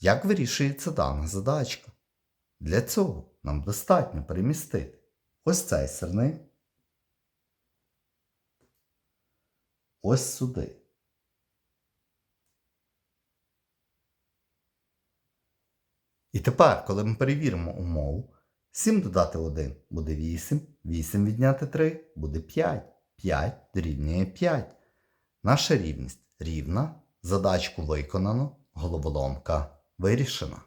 Як вирішується дана задачка? Для цього нам достатньо перемістити ось цей сирник ось сюди. І тепер, коли ми перевіримо умову, 7 додати 1 буде 8, 8 відняти 3 буде 5, 5 дорівнює 5. Наша рівність рівна, задачку виконано, головоломка вирішена.